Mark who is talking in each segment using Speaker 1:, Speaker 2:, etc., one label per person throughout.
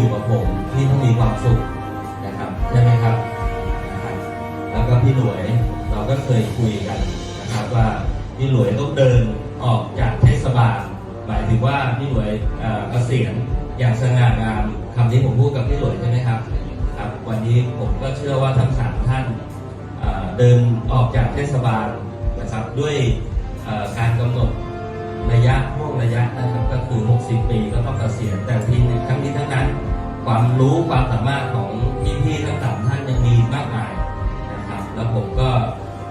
Speaker 1: ู่กับผมพี่ต้องมีความสุขนะครับใช่ไหมครับนะครับ แล้วก็พี่หลวยเราก็เคยคุยกันนะครับว่าพี่หลวยต้องเดินออกจากเทศบาล หมายถึงว่าพี่หลวยเอ่อเกษียณอย่างสง่างามคำนี้ผมพูดกับพี่หลวยใช่ไหมครับครับ วันนี้ผมก็เชื่อว่าทั้งสามท่านเดินออกจากเทศบาลนะครับด้วยการกำหนดระยะห่วงระยะนะครับก็คือ 60 ปีก็ต้องเกษียณแต่ทีนี้ทั้งนี้ทั้งนั้น ความรู้ความสามารถของพี่ๆทั้งสามท่านยังมีมากมายนะครับ แล้วผมก็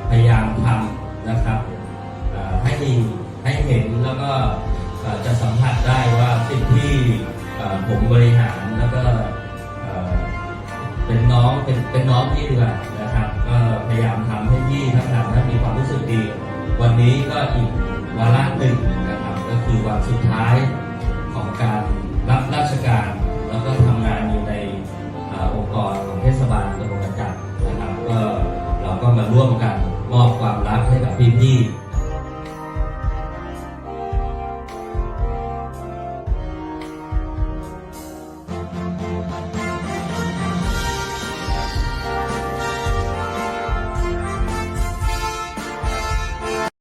Speaker 1: พยายามทำนะครับให้ให้เห็นแล้วก็จะสัมผัสได้ว่าสิ่งที่ผมบริหารแล้วก็เอ่อเป็นน้องเป็นเป็นน้องพี่ดีกว่านะครับ ก็พยายามทำให้พี่ทั้งสามท่านมีความรู้สึกดี วันนี้ก็อีกวาระหนึ่งนะครับ ก็คือวันสุดท้ายของการรับราชการ ร่วมกันมอบความรักให้กับพี่ๆ